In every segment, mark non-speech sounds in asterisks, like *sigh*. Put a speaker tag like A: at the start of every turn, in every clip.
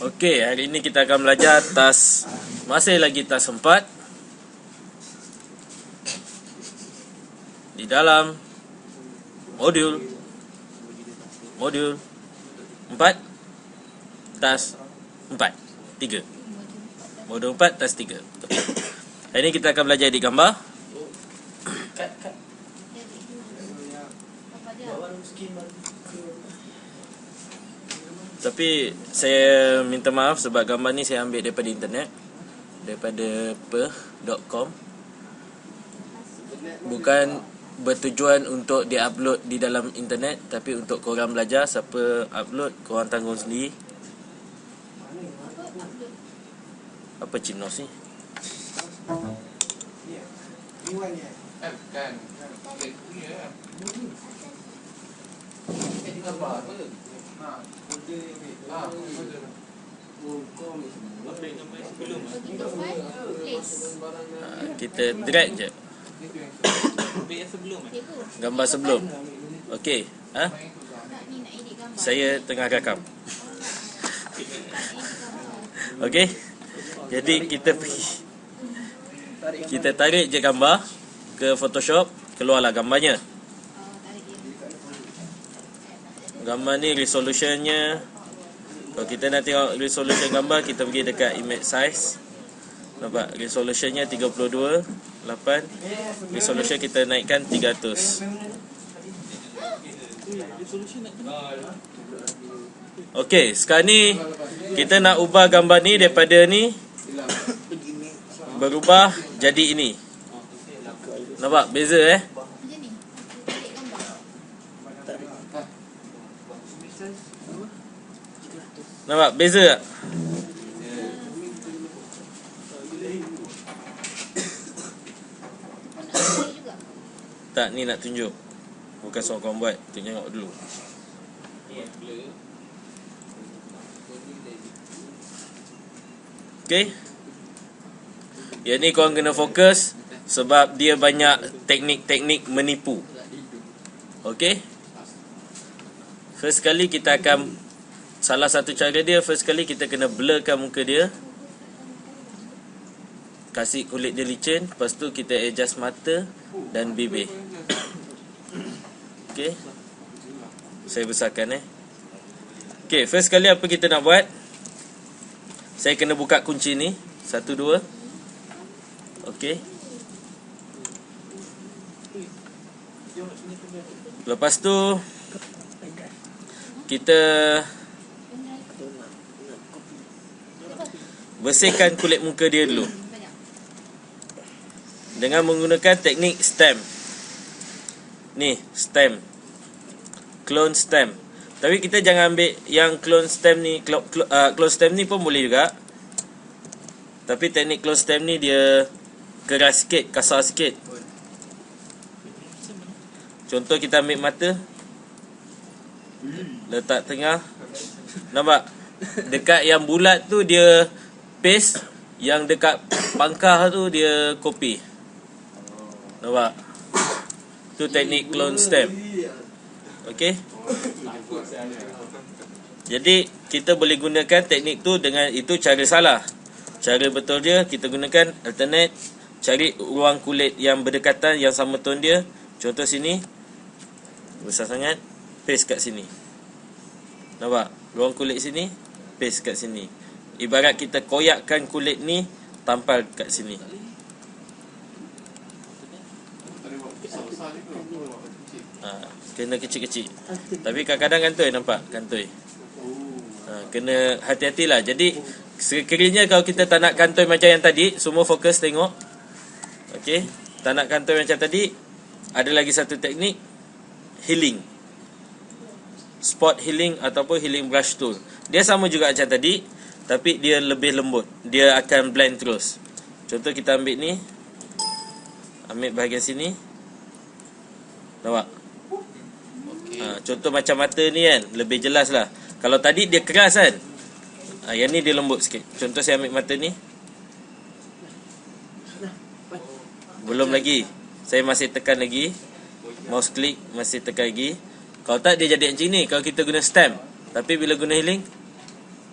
A: Okey, hari ini kita akan belajar tas masih lagi tas 4 di dalam modul modul 4 tas 4 3 modul 4 tas 3 okay. hari ini kita akan belajar di gambar Tapi saya minta maaf sebab gambar ni saya ambil daripada internet. Daripada per.com bukan bertujuan untuk diupload di dalam internet tapi untuk korang belajar siapa upload korang tanggung sendiri. Apa cinos ni?
B: Kan, kan. Klik punya Ha.
A: Kita drag je. Gambar sebelum. Okey ha? Saya tengah rakam *laughs* okey? Jadi kita pergi. Kita tarik je gambar ke Photoshop keluarlah gambarnya gambar ni resolutionnya kalau kita nak tengok resolution gambar kita pergi dekat image size nampak resolutionnya 32 8 resolution kita naikkan 300 Okey, sekarang ni kita nak ubah gambar ni daripada ni berubah jadi ini. Nampak beza eh? Nampak beza tak? Tak ni nak tunjuk. Bukan soal kau buat, tu tengok dulu. Okay. Yang ni korang kena fokus sebab dia banyak teknik-teknik menipu. Okay. First kali kita akan salah satu cara dia first kali kita kena blurkan muka dia. Kasih kulit dia licin, lepas tu kita adjust mata dan bibir. Okay. Saya besarkan eh. Okay, first kali apa kita nak buat? Saya kena buka kunci ni. Satu, dua. Okay. Lepas tu, kita bersihkan kulit muka dia dulu. Dengan menggunakan teknik stem. Ni, stem. Clone stem. Tapi kita jangan ambil yang clone stem ni, clone, uh, clone stem ni pun boleh juga. Tapi teknik clone stem ni dia keras sikit, kasar sikit. Contoh kita ambil mata. Letak tengah. Nampak? Dekat yang bulat tu dia paste. Yang dekat pangkah tu dia copy. Nampak? Tu teknik clone stem. Okay? Jadi kita boleh gunakan teknik tu dengan itu cara salah. Cara betul dia kita gunakan alternate cari ruang kulit yang berdekatan yang sama tone dia. Contoh sini besar sangat paste kat sini. Nampak? Ruang kulit sini paste kat sini. Ibarat kita koyakkan kulit ni tampal kat sini. Ha, kena kecil-kecil. Tapi kadang-kadang kantoi nampak kantoi. Ha, kena hati-hatilah. Jadi sekiranya kalau kita tak nak kantoi macam yang tadi, semua fokus tengok. Okey, tak nak kantoi macam tadi, ada lagi satu teknik healing. Spot healing ataupun healing brush tool. Dia sama juga macam tadi, tapi dia lebih lembut. Dia akan blend terus. Contoh kita ambil ni. Ambil bahagian sini. Nampak? Ha, contoh macam mata ni kan Lebih jelas lah. Kalau tadi dia keras kan? Ha, Yang ni dia lembut sikit. Contoh saya ambil mata ni. Belum lagi. Saya masih tekan lagi. Mouse click Masih tekan lagi. Kalau tak dia jadi macam ni. Kalau kita guna stem Tapi bila guna healing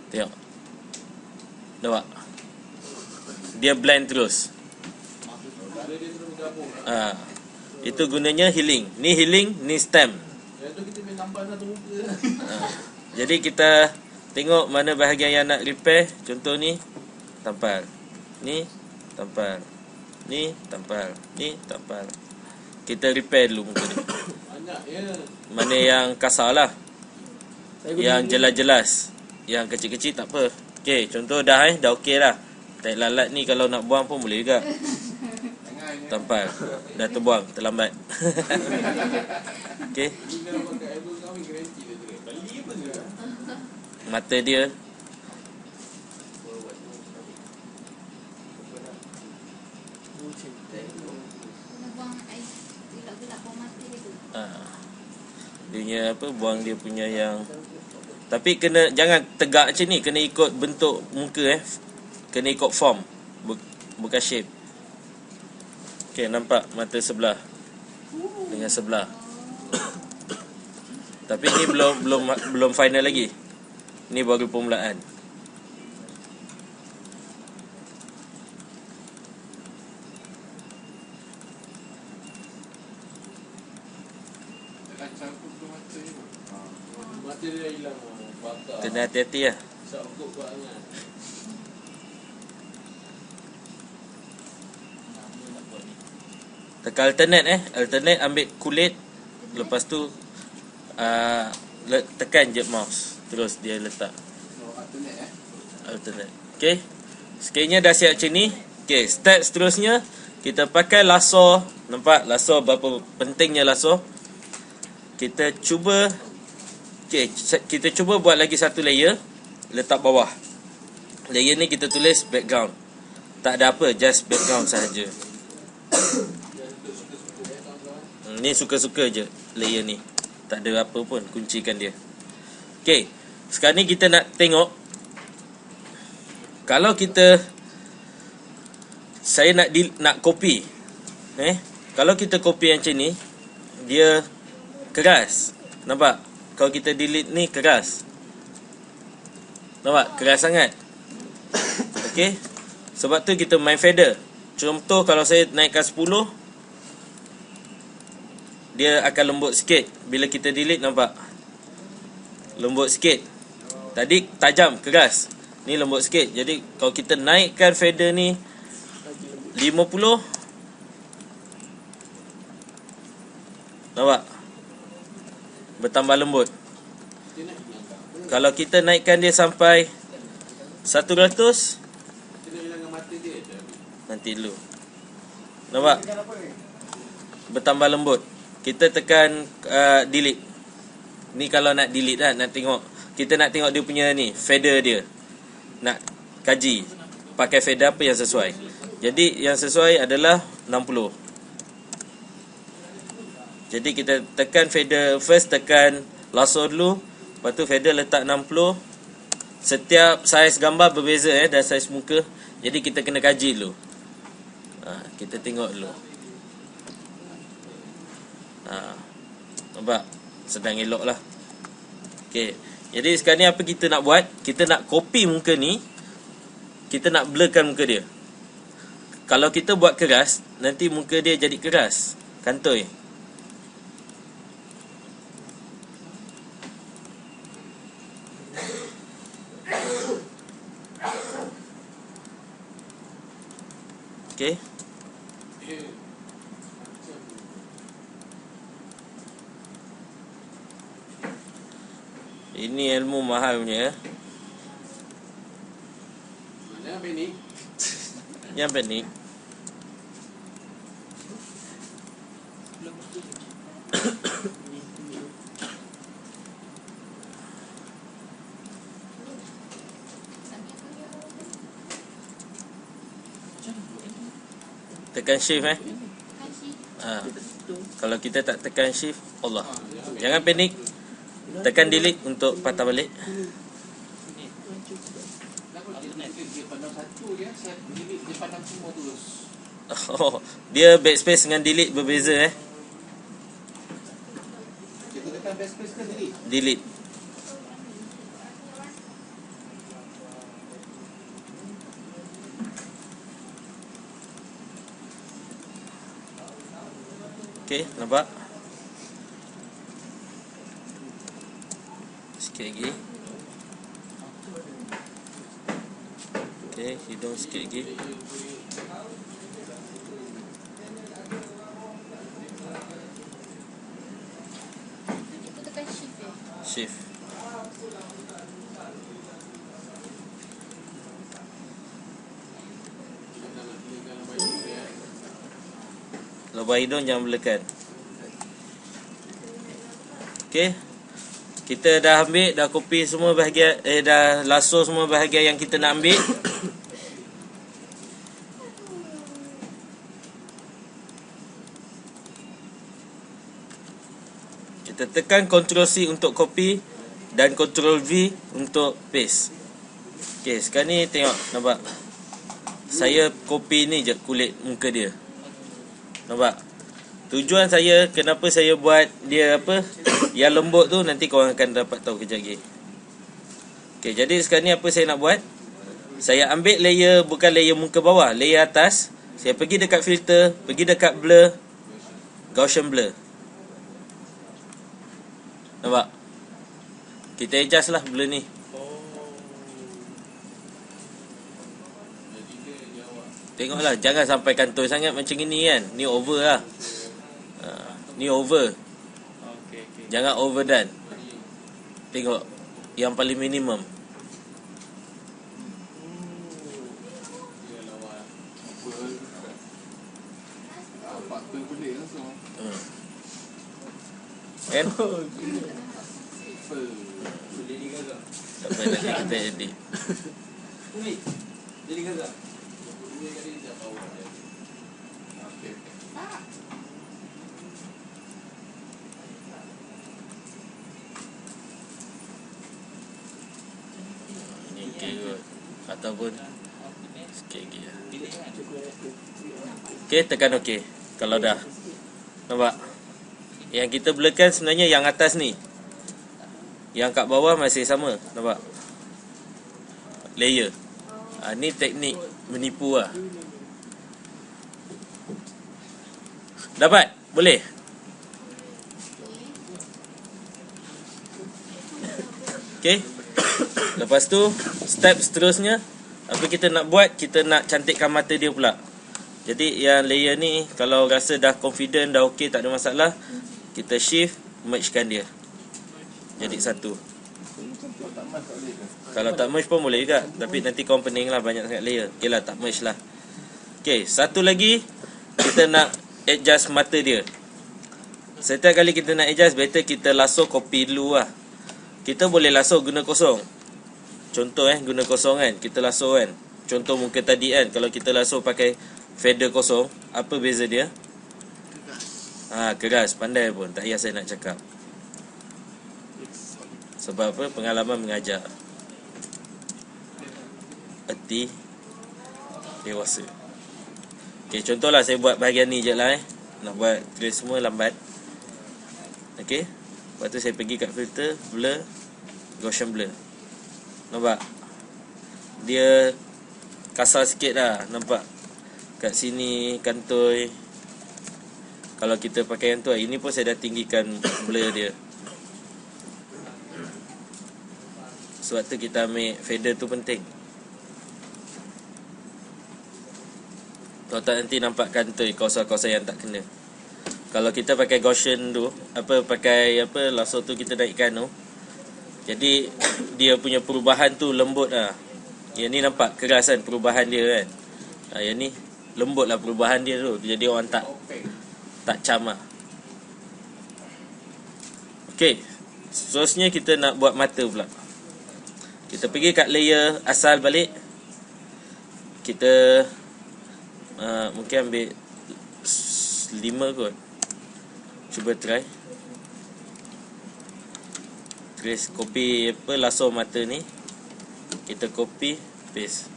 A: Tengok Nampak? Dia blend terus. Ha. Itu gunanya healing. Ni healing, ni stem. Ha. Jadi kita tengok mana bahagian yang nak repair. Contoh ni tampal. Ni tampal. Ni tampal. Ni tampal. Kita repair dulu muka
B: ya.
A: Mana yang kasar lah. Yang jelas-jelas. Yang kecil-kecil tak apa. Okey, contoh dah eh, dah okey lah. Tak lalat ni kalau nak buang pun boleh juga. *laughs* Tampal. Dah terbuang, terlambat. *laughs* okey, mata dia ha. Dia punya apa, buang dia punya yang tapi kena jangan tegak macam ni, kena ikut bentuk muka eh. Kena ikut form. Bu- bukan shape. Okey, nampak mata sebelah dengan sebelah. *coughs* Tapi ni belum belum belum final lagi. Ni baru permulaan.
B: Jangan campur ke mata ni. Mata dia hilang. Bakar.
A: Kena hati-hati lah.
B: Sangkut banget.
A: Tekan alternate eh. Alternate ambil kulit. Lepas tu uh, tekan je mouse. Terus dia letak
B: alternate eh.
A: alternate. Okay. Sekiranya dah siap macam ni. Okay. Step seterusnya. Kita pakai lasso. Nampak lasso berapa pentingnya lasso. Kita cuba. Okay. Kita cuba buat lagi satu layer. Letak bawah. Layer ni kita tulis background. Tak ada apa. Just background sahaja. Hmm, Ni suka-suka je layer ni. Tak ada apa pun kuncikan dia. Okey. Sekarang ni kita nak tengok kalau kita saya nak di, nak copy. Eh? Kalau kita copy yang macam ni, dia keras. Nampak? Kalau kita delete ni keras. Nampak? Keras sangat. Okey. Sebab tu kita main fader. Contoh kalau saya naikkan 10 dia akan lembut sikit bila kita delete nampak lembut sikit tadi tajam keras ni lembut sikit jadi kalau kita naikkan fader ni 50 nampak bertambah lembut. Kalau kita naikkan dia sampai 100
B: Dia nak hilangkan mata dia.
A: nanti dulu. Nampak? Bertambah lembut. Kita tekan uh, delete. Ni kalau nak delete lah nak tengok. Kita nak tengok dia punya ni fader dia. Nak kaji. Pakai fader apa yang sesuai? Jadi yang sesuai adalah 60 jadi kita tekan fader first tekan lasso dulu lepas tu fader letak 60 setiap saiz gambar berbeza eh dan saiz muka jadi kita kena kaji dulu ha, kita tengok dulu ha, nampak sedang elok lah Okay. Jadi sekarang ni apa kita nak buat? Kita nak copy muka ni. Kita nak blurkan muka dia. Kalau kita buat keras, nanti muka dia jadi keras. Kantoi.
B: Dia
A: Ini ilmu mahal punya. ya.
B: Jangan panik.
A: Yang panik. Tekan shift eh. Ha. Kalau kita tak tekan shift, Allah. Jangan panik. Tekan delete untuk patah balik.
B: Kenapa dia, dia, dia pandang satu je, saya delete, dia pandang semua terus.
A: Oh, dia backspace dengan delete berbeza eh.
B: Kita tekan backspace ke delete?
A: Delete. Okey, nampak? Sikit lagi. Okey, hidung sikit lagi.
C: Kita shift.
A: Lubang hidung jangan belekan. Okey. Kita dah ambil dah kopi semua bahagian eh dah laso semua bahagian yang kita nak ambil. Kita tekan Ctrl C untuk copy dan Ctrl V untuk paste. Okey, sekarang ni tengok nampak. Saya copy ni je kulit muka dia. Nampak? Tujuan saya kenapa saya buat dia apa? Yang lembut tu nanti korang akan dapat tahu kejap lagi. Okey, jadi sekarang ni apa saya nak buat? Saya ambil layer bukan layer muka bawah, layer atas. Saya pergi dekat filter, pergi dekat blur, Gaussian blur. Nampak? Kita adjust lah blur ni. Tengoklah, jangan sampai kantoi sangat macam ini kan. Ni over lah. Ha, ni over. Jangan overdone. Tengok yang paling minimum. Hmm. Kan?
B: Jadi gagal.
A: Tak payah nanti kita edit.
B: Umi, jadi gagal. Umi tadi dah bawa dia. Okey, okey.
A: Ni okey kot. Ataupun sikit lagi lah. Okey, tekan okey. Kalau dah. Nampak? Yang kita blurkan sebenarnya yang atas ni. Yang kat bawah masih sama. Nampak? Layer. Ha, ni teknik menipu lah. Dapat? Boleh? Okey. Lepas tu, step seterusnya, apa kita nak buat? Kita nak cantikkan mata dia pula. Jadi yang layer ni kalau rasa dah confident dah okey tak ada masalah, kita shift mergekan dia. Jadi satu. Kalau tak merge pun boleh juga, tapi nanti kau pening lah banyak sangat layer. Okey lah tak merge lah. Okey, satu lagi kita nak adjust mata dia. Setiap kali kita nak adjust better kita lasso copy dulu lah. Kita boleh lasso guna kosong. Contoh eh guna kosong kan, kita lasso kan. Contoh muka tadi kan, kalau kita lasso pakai feather kosong, apa beza dia? Ha, keras, pandai pun. Tak payah saya nak cakap. Sebab apa? Pengalaman mengajar. Erti dewasa. Okey, contohlah saya buat bahagian ni je lah eh. Nak buat trace semua lambat. Okey. Lepas tu saya pergi kat filter, blur, Gaussian blur. Nampak? Dia kasar sikit lah, nampak? Kat sini kantoi. Kalau kita pakai yang tu, ini pun saya dah tinggikan blur dia. Sebab tu kita ambil fader tu penting. Kalau tak nanti nampak kantoi kawasan-kawasan yang tak kena. Kalau kita pakai Gaussian tu, apa pakai apa lasso tu kita naikkan tu. Jadi dia punya perubahan tu lembut lah. Yang ni nampak keras kan perubahan dia kan. Ha, yang ni lembut lah perubahan dia tu. Jadi orang tak tak cam lah. Okay. Seterusnya kita nak buat mata pula. Kita pergi kat layer asal balik. Kita uh, mungkin ambil 5 kot. Cuba try. Trace copy apa lasso mata ni. Kita copy paste.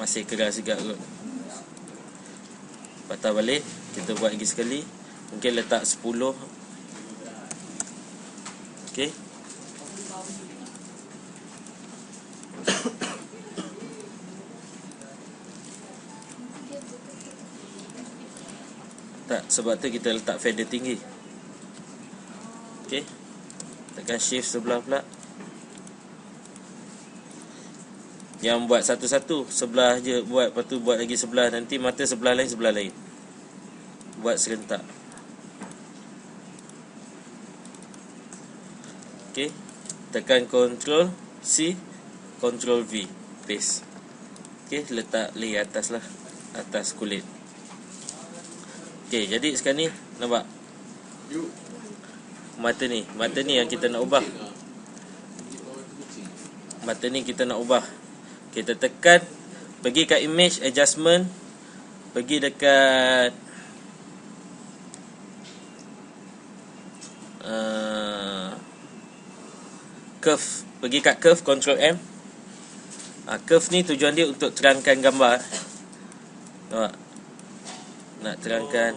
A: Masih keras juga kot. Patah balik, kita buat lagi sekali. Mungkin letak 10. Okey. Sebab tu kita letak feather tinggi Tekan shift sebelah pula. Yang buat satu-satu Sebelah je buat. Lepas tu buat lagi sebelah. Nanti mata sebelah lain Sebelah lain. Buat serentak. Okay Tekan Ctrl C Ctrl V Paste Okay letak layer atas lah. Atas kulit. Okay jadi sekarang ni Nampak. Mata ni. Mata ni yang kita nak ubah.
B: Ah.
A: Mata ni kita nak ubah. Kita tekan Pergi kat image adjustment Pergi dekat uh, Curve. Pergi kat curve Ctrl M. Uh, Curve ni tujuan dia untuk terangkan gambar. Nampak Nak terangkan.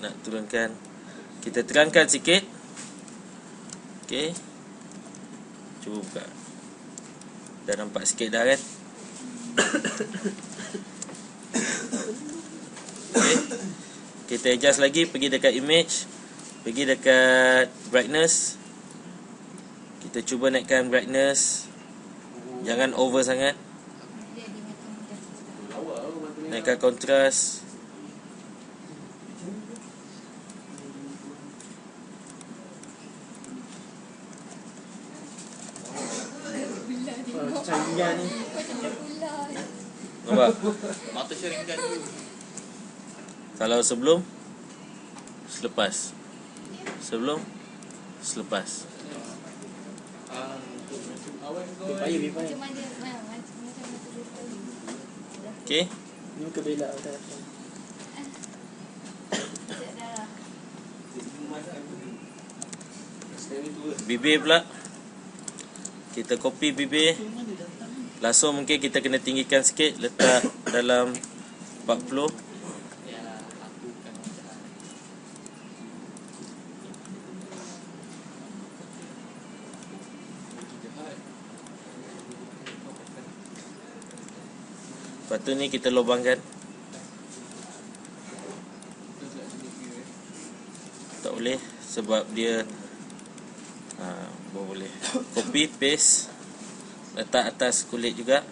A: Nak turunkan. Kita terangkan sikit Okay Cuba buka. Dah nampak sikit dah kan? Okay Kita adjust lagi Pergi dekat image Pergi dekat brightness. Kita cuba naikkan brightness. Jangan over sangat.
C: Dia di macam
D: Canggih ni.
A: Nampak
B: Mata sharingkan tu.
A: Kalau sebelum Selepas. Sebelum Selepas.
C: Betul
A: Okay.
D: Ni muka bela tak
B: lah.
A: Bibir pula. Kita copy bibir Langsung mungkin kita kena tinggikan sikit Letak dalam 40 Lepas tu ni kita lubangkan. Tak boleh Sebab dia Baru boleh. Copy paste Letak atas kulit juga.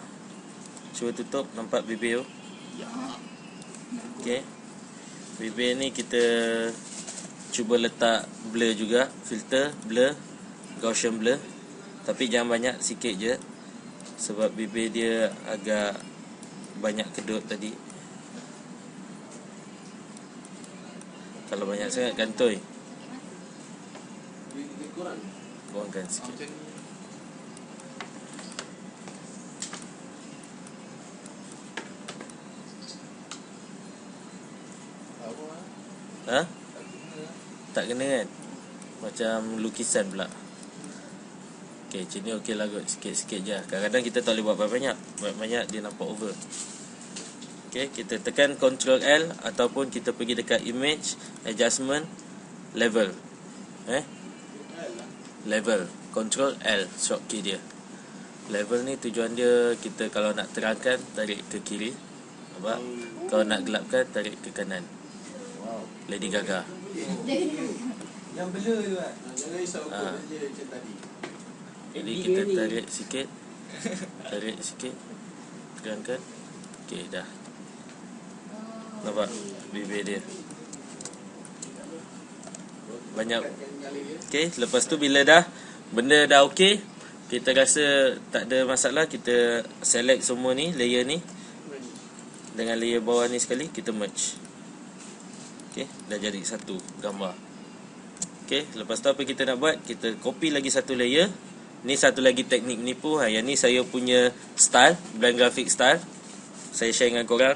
A: Cuba tutup Nampak bibir tu? Okay Bibir ni kita Cuba letak blur juga. Filter Blur. Gaussian blur. Tapi jangan banyak Sikit je. Sebab bibir dia agak Banyak kedut tadi. Kalau banyak sangat kantoi
B: Lebih kurang.
A: Buangkan
B: Ah,
A: sikit
B: Macam ni. Apa ah?
A: Ha?
B: Tak lah.
A: Kena kan? Macam lukisan pula. Okay macam ni okey lah kot. Sikit-sikit je Kadang-kadang kita tak boleh buat banyak-banyak Banyak-banyak dia nampak over. Okay kita tekan Ctrl L Ataupun kita pergi dekat image Adjustment Level. Eh? Level. Ctrl L Shortkey dia. Level ni tujuan dia Kita kalau nak terangkan Tarik ke kiri. Nampak? Kalau nak gelapkan Tarik ke kanan Lady Gaga.
D: Yang bela tu kan?
B: Ah, Jangan risau kau je macam tadi.
A: Jadi kita tarik sikit. Tarik sikit. Terangkan Okay dah. Nampak bibir dia? Banyak. Okay lepas tu bila dah Benda dah okay Kita rasa tak ada masalah Kita select semua ni Layer ni. Dengan layer bawah ni sekali Kita merge Okay Dah jadi satu gambar. Okay Lepas tu apa kita nak buat? Kita copy lagi satu layer. Ni satu lagi teknik menipu ha, Yang ni saya punya style Blend graphic style. Saya share dengan korang.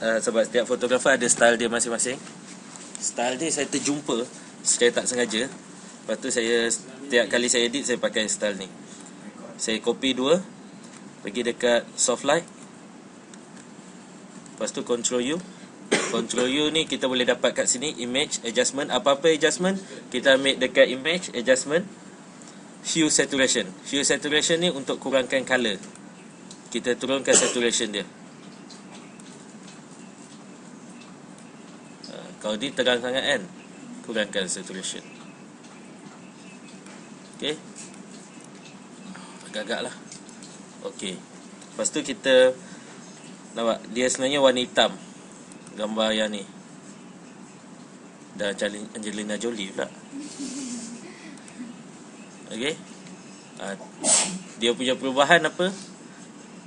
A: Uh, Sebab setiap fotografer ada style dia masing-masing. Style ni saya terjumpa. Saya tak sengaja. Lepas tu saya Setiap kali saya edit Saya pakai style ni. Saya copy dua. Pergi dekat soft light. Lepas tu control U Control U ni kita boleh dapat kat sini Image adjustment. Apa-apa adjustment Kita ambil dekat image adjustment. Hue saturation. Hue saturation ni untuk kurangkan colour. Kita turunkan saturation dia. Kalau ni terang sangat kan? Kurangkan saturation. Okay Agak-agak lah Okay Lepas tu kita Nampak Dia sebenarnya warna hitam Gambar yang ni. Dah Angelina- Jolie pula. Okay ha, Dia punya perubahan apa?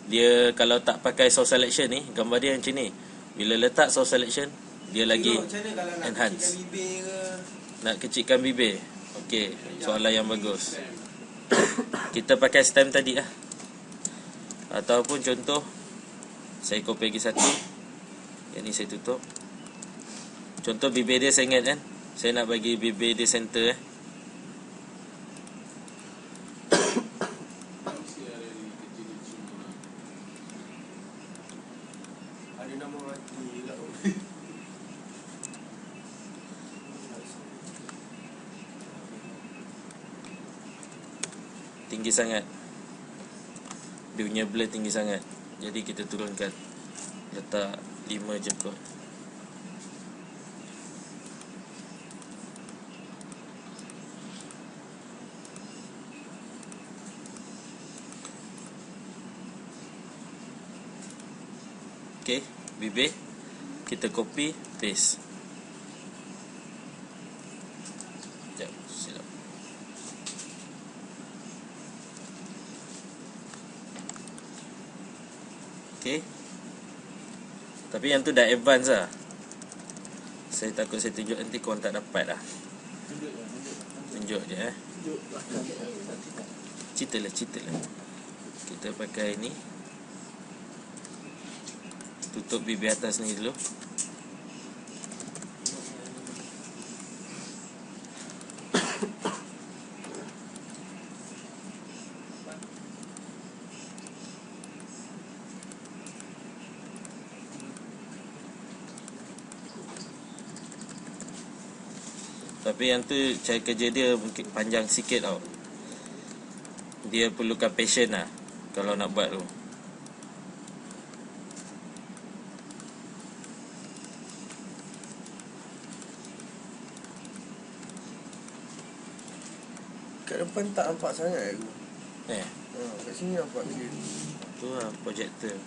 A: Dia kalau tak pakai source selection ni Gambar dia macam ni. Bila letak source selection Dia lagi
D: nak
A: enhance.
D: kecilkan bibir ke?
A: Nak kecilkan bibir. Okey Soalan yang bagus. Kita pakai stem tadi lah. Ataupun contoh Saya copy lagi satu Yang ni saya tutup. Contoh dia saya ingat kan? Saya nak bagi dia center eh. Tinggi sangat. Dia punya blur tinggi sangat. Jadi kita turunkan Letak 5 je kot. Okay Bibir Kita copy Paste Sekejap Silap Okay Tapi yang tu dah advance lah. Saya takut saya tunjuk nanti korang tak dapat lah. Tunjuk je eh. Cerita lah cerita lah Kita pakai ni. Tutup bibir atas ni dulu Tapi yang tu cara kerja dia mungkin panjang sikit tau Dia perlukan passion lah Kalau nak buat tu
D: Kat depan tak nampak sangat aku.
A: Eh
D: Ha, kat sini nampak clear.
A: Tu lah projector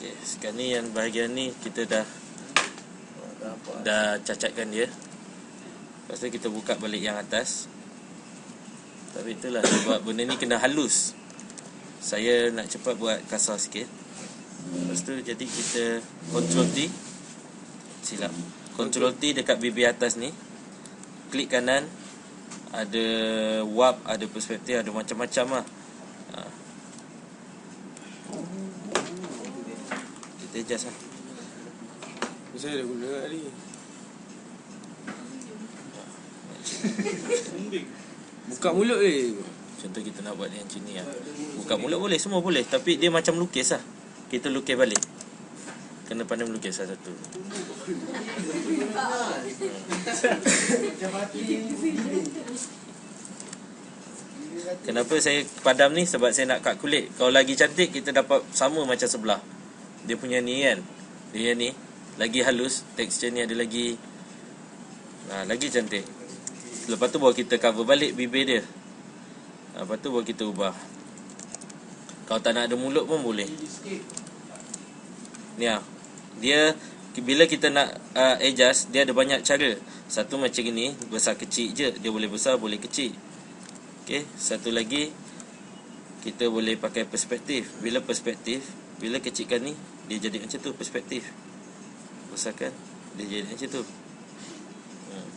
A: Okay sekarang ni yang bahagian ni Kita dah. Dah cacatkan dia. Lepas tu kita buka balik yang atas. Tapi itulah Sebab benda ni kena halus. Saya nak cepat buat kasar sikit. Lepas tu jadi kita Control T. Silap. Control T dekat bibir atas ni. Klik kanan. Ada warp Ada perspektif Ada macam-macam lah. Ha. Kita adjust lah
D: Saya dah guna tadi. Buka mulut ni.
A: Contoh kita nak buat dia macam ni lah Buka mulut boleh, semua boleh. Tapi dia macam lukis lah Kita lukis balik. Kena pandai melukis lah satu. Kenapa saya padam ni? Sebab saya nak kat kulit. Kalau lagi cantik Kita dapat sama macam sebelah. Dia punya ni kan? Dia ni Lagi halus Tekstur ni ada lagi ha, Lagi cantik. Lepas tu baru kita cover balik bibir dia. Ha, Lepas tu baru kita ubah. Kalau tak nak ada mulut pun boleh. Ni lah Dia Bila kita nak uh, adjust Dia ada banyak cara. Satu macam ni Besar kecil je. Dia boleh besar boleh kecil. Okay Satu lagi Kita boleh pakai perspektif. Bila perspektif Bila kecilkan ni Dia jadi macam tu perspektif Besarkan Dia jadi macam tu. Hmm.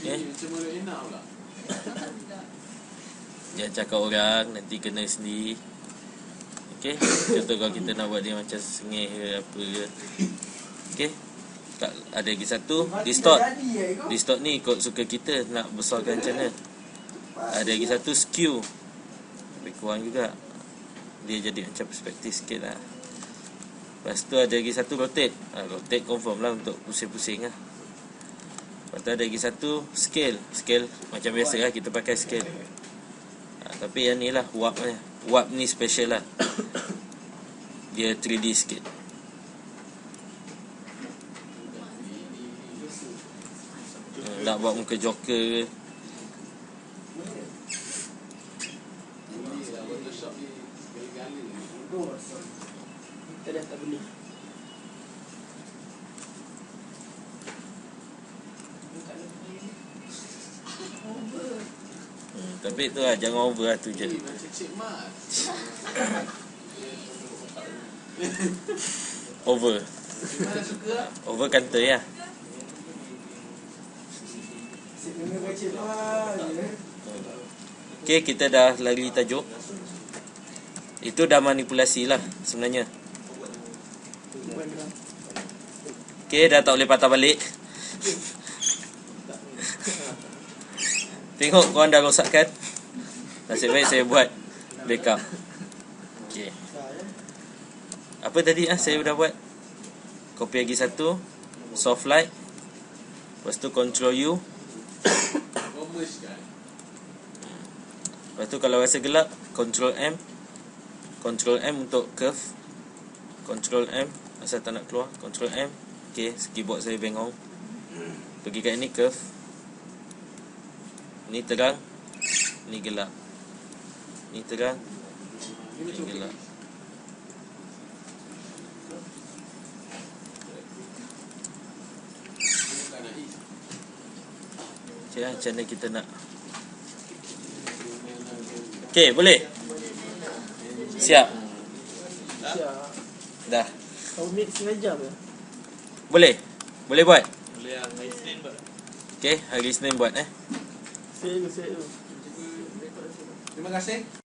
A: Okay
B: pula? *coughs*
A: Jangan cakap orang Nanti kena sendiri. Okay Contoh kalau kita nak buat dia macam sengih ke apa ke. Okay tak, Ada lagi satu. Distort Distort ni ikut suka kita Nak besarkan macam mana. Ada lagi satu skew. Lebih kurang juga. Dia jadi macam perspektif sikit lah Lepas tu ada lagi satu rotate. Ha, rotate confirm lah untuk pusing-pusing lah. Lepas tu ada lagi satu scale. Scale macam biasa lah kita pakai scale. Ha, tapi yang ni lah warp ni. Warp ni special lah. *coughs* Dia 3D sikit. Ha, nak buat muka joker ke.
B: Thank.
D: Kita dah tak boleh.
A: hmm, Tapi tu lah Jangan over lah tu je.
B: Ni macam Cik Mat *laughs*
A: Over. Over
D: kena baca lah.
A: Okay kita dah lari tajuk. Itu dah manipulasi lah Sebenarnya Okay dah tak boleh patah balik. Tengok korang dah rosakkan. Nasib baik saya buat backup. Okay Apa tadi ah saya dah buat? Copy lagi satu. Soft light. Lepas tu control U. Lepas tu kalau rasa gelap Control M. Control M untuk curve. Control M Asal tak nak keluar. Control M Okay keyboard saya bengong. Pergi kat ni curve. Ni terang Ni gelap. Ni terang
B: Ni
A: gelap. Okay lah macam mana kita nak? Okay boleh? Siap.
D: Siap.
A: Dah.
D: Kau make setengah jam ya?
A: Boleh? Boleh buat?
B: Boleh lah Hari Senin buat.
A: Okay hari Isnin buat eh.
B: Terima kasih